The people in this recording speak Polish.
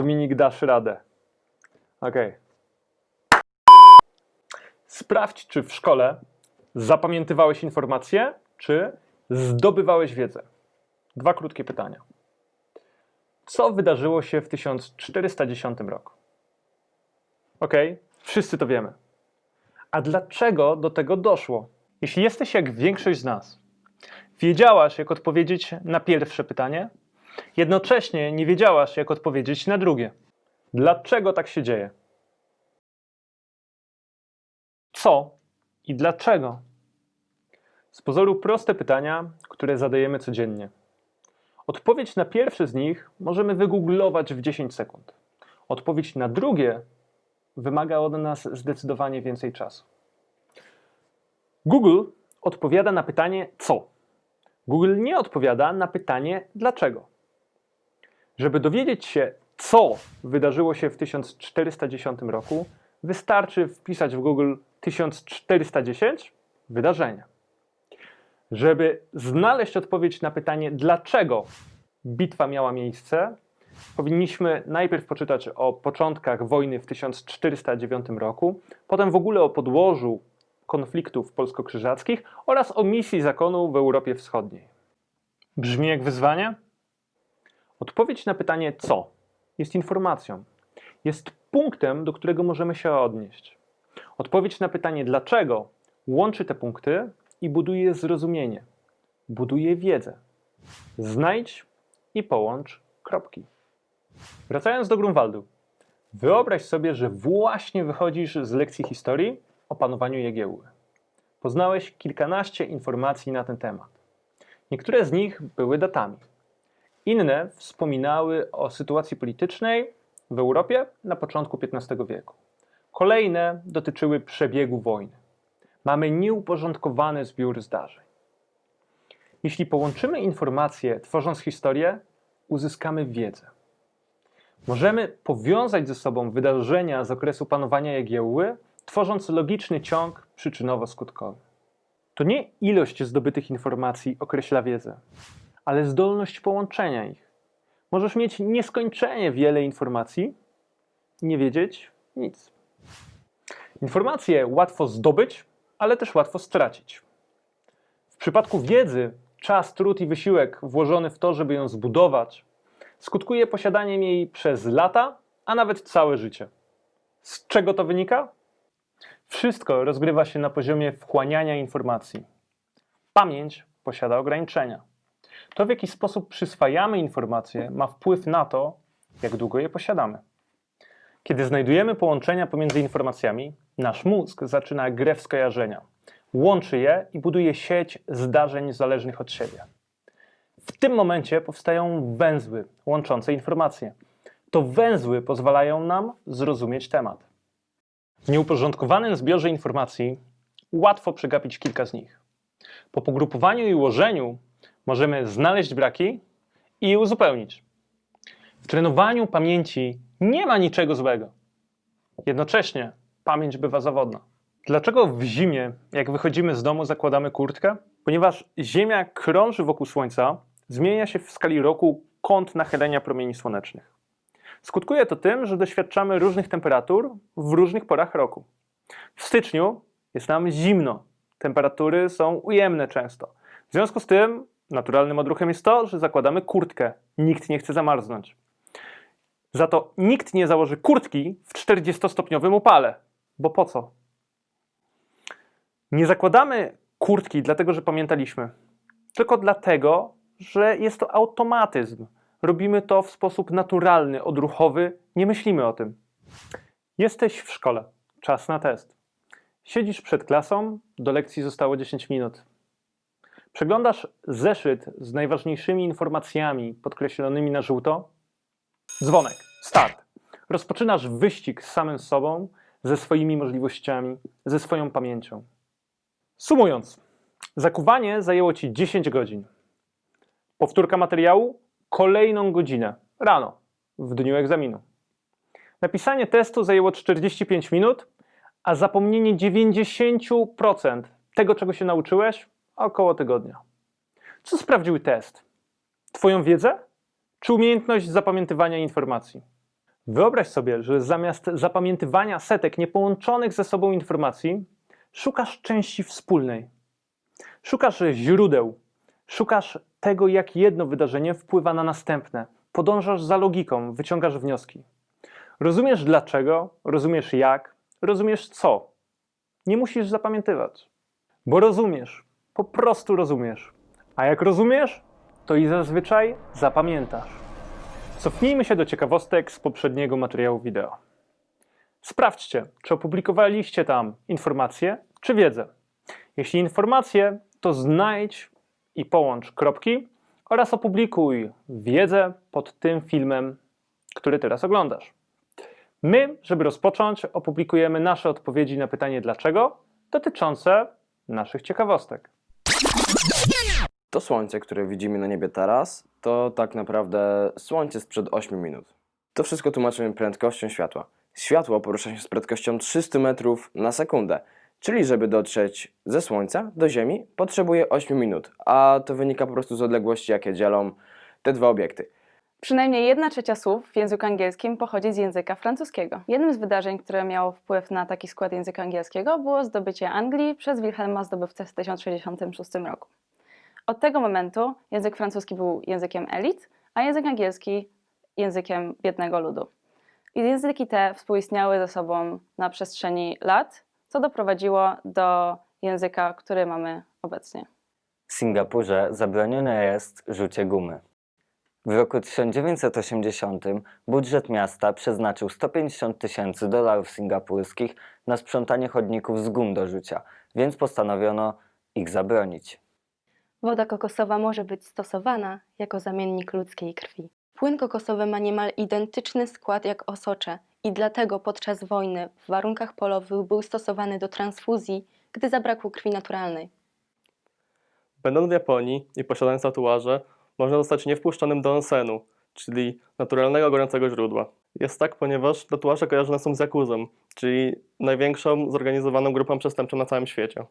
Dominik, dasz radę. Okej. Sprawdź, czy w szkole zapamiętywałeś informacje, czy zdobywałeś wiedzę. Dwa krótkie pytania. Co wydarzyło się w 1410 roku? Okej, wszyscy to wiemy. A dlaczego do tego doszło? Jeśli jesteś jak większość z nas, wiedziałaś, jak odpowiedzieć na pierwsze pytanie, jednocześnie nie wiedziałaś, jak odpowiedzieć na drugie. Dlaczego tak się dzieje? Co i dlaczego? Z pozoru proste pytania, które zadajemy codziennie. Odpowiedź na pierwsze z nich możemy wygooglować w 10 sekund. Odpowiedź na drugie wymaga od nas zdecydowanie więcej czasu. Google odpowiada na pytanie co. Google nie odpowiada na pytanie dlaczego. Żeby dowiedzieć się, co wydarzyło się w 1410 roku, wystarczy wpisać w Google 1410 wydarzenia. Żeby znaleźć odpowiedź na pytanie, dlaczego bitwa miała miejsce, powinniśmy najpierw poczytać o początkach wojny w 1409 roku, potem w ogóle o podłożu konfliktów polsko-krzyżackich oraz o misji zakonu w Europie Wschodniej. Brzmi jak wyzwanie? Odpowiedź na pytanie co jest informacją, jest punktem, do którego możemy się odnieść. Odpowiedź na pytanie dlaczego łączy te punkty i buduje zrozumienie, buduje wiedzę. Znajdź i połącz kropki. Wracając do Grunwaldu. Wyobraź sobie, że właśnie wychodzisz z lekcji historii o panowaniu Jagiełły. Poznałeś kilkanaście informacji na ten temat. Niektóre z nich były datami. Inne wspominały o sytuacji politycznej w Europie na początku XV wieku. Kolejne dotyczyły przebiegu wojny. Mamy nieuporządkowany zbiór zdarzeń. Jeśli połączymy informacje, tworząc historię, uzyskamy wiedzę. Możemy powiązać ze sobą wydarzenia z okresu panowania Jagiełły, tworząc logiczny ciąg przyczynowo-skutkowy. To nie ilość zdobytych informacji określa wiedzę, ale zdolność połączenia ich. Możesz mieć nieskończenie wiele informacji, nie wiedzieć nic. Informacje łatwo zdobyć, ale też łatwo stracić. W przypadku wiedzy, czas, trud i wysiłek włożony w to, żeby ją zbudować, skutkuje posiadaniem jej przez lata, a nawet całe życie. Z czego to wynika? Wszystko rozgrywa się na poziomie wchłaniania informacji. Pamięć posiada ograniczenia. To, w jaki sposób przyswajamy informacje, ma wpływ na to, jak długo je posiadamy. Kiedy znajdujemy połączenia pomiędzy informacjami, nasz mózg zaczyna grę w skojarzenia. Łączy je i buduje sieć zdarzeń zależnych od siebie. W tym momencie powstają węzły łączące informacje. To węzły pozwalają nam zrozumieć temat. W nieuporządkowanym zbiorze informacji łatwo przegapić kilka z nich. Po pogrupowaniu i ułożeniu możemy znaleźć braki i uzupełnić. W trenowaniu pamięci nie ma niczego złego. Jednocześnie pamięć bywa zawodna. Dlaczego w zimie, jak wychodzimy z domu, zakładamy kurtkę? Ponieważ Ziemia krąży wokół Słońca, zmienia się w skali roku kąt nachylenia promieni słonecznych. Skutkuje to tym, że doświadczamy różnych temperatur w różnych porach roku. W styczniu jest nam zimno, temperatury są ujemne często. W związku z tym naturalnym odruchem jest to, że zakładamy kurtkę. Nikt nie chce zamarznąć. Za to nikt nie założy kurtki w 40-stopniowym upale. Bo po co? Nie zakładamy kurtki dlatego, że pamiętaliśmy, tylko dlatego, że jest to automatyzm. Robimy to w sposób naturalny, odruchowy, nie myślimy o tym. Jesteś w szkole, czas na test. Siedzisz przed klasą, do lekcji zostało 10 minut. Przeglądasz zeszyt z najważniejszymi informacjami podkreślonymi na żółto. Dzwonek, start. Rozpoczynasz wyścig z samym sobą, ze swoimi możliwościami, ze swoją pamięcią. Sumując, zakuwanie zajęło ci 10 godzin. Powtórka materiału kolejną godzinę rano, w dniu egzaminu. Napisanie testu zajęło 45 minut, a zapomnienie 90% tego, czego się nauczyłeś, około tygodnia. Co sprawdził test? Twoją wiedzę czy umiejętność zapamiętywania informacji? Wyobraź sobie, że zamiast zapamiętywania setek niepołączonych ze sobą informacji, szukasz części wspólnej. Szukasz źródeł, szukasz tego, jak jedno wydarzenie wpływa na następne. Podążasz za logiką, wyciągasz wnioski. Rozumiesz dlaczego, rozumiesz jak, rozumiesz co. Nie musisz zapamiętywać, bo rozumiesz, po prostu rozumiesz. A jak rozumiesz, to i zazwyczaj zapamiętasz. Cofnijmy się do ciekawostek z poprzedniego materiału wideo. Sprawdźcie, czy opublikowaliście tam informacje czy wiedzę. Jeśli informacje, to znajdź i połącz kropki oraz opublikuj wiedzę pod tym filmem, który teraz oglądasz. My, żeby rozpocząć, opublikujemy nasze odpowiedzi na pytanie dlaczego dotyczące naszych ciekawostek. To słońce, które widzimy na niebie teraz, to tak naprawdę słońce sprzed 8 minut. To wszystko tłumaczymy prędkością światła. Światło porusza się z prędkością 300 metrów na sekundę, czyli żeby dotrzeć ze słońca do Ziemi potrzebuje 8 minut, a to wynika po prostu z odległości, jakie dzielą te dwa obiekty. Przynajmniej jedna trzecia słów w języku angielskim pochodzi z języka francuskiego. Jednym z wydarzeń, które miało wpływ na taki skład języka angielskiego, było zdobycie Anglii przez Wilhelma zdobywcę w 1066 roku. Od tego momentu język francuski był językiem elit, a język angielski językiem biednego ludu. I języki te współistniały ze sobą na przestrzeni lat, co doprowadziło do języka, który mamy obecnie. W Singapurze zabronione jest rzucie gumy. W roku 1980 budżet miasta przeznaczył 150 tysięcy dolarów singapurskich na sprzątanie chodników z gum do rzucia, więc postanowiono ich zabronić. Woda kokosowa może być stosowana jako zamiennik ludzkiej krwi. Płyn kokosowy ma niemal identyczny skład jak osocze i dlatego podczas wojny w warunkach polowych był stosowany do transfuzji, gdy zabrakło krwi naturalnej. Będąc w Japonii i posiadając tatuaże, można zostać niewpuszczonym do onsenu, czyli naturalnego gorącego źródła. Jest tak, ponieważ tatuaże kojarzone są z Jakuzą, czyli największą zorganizowaną grupą przestępczą na całym świecie.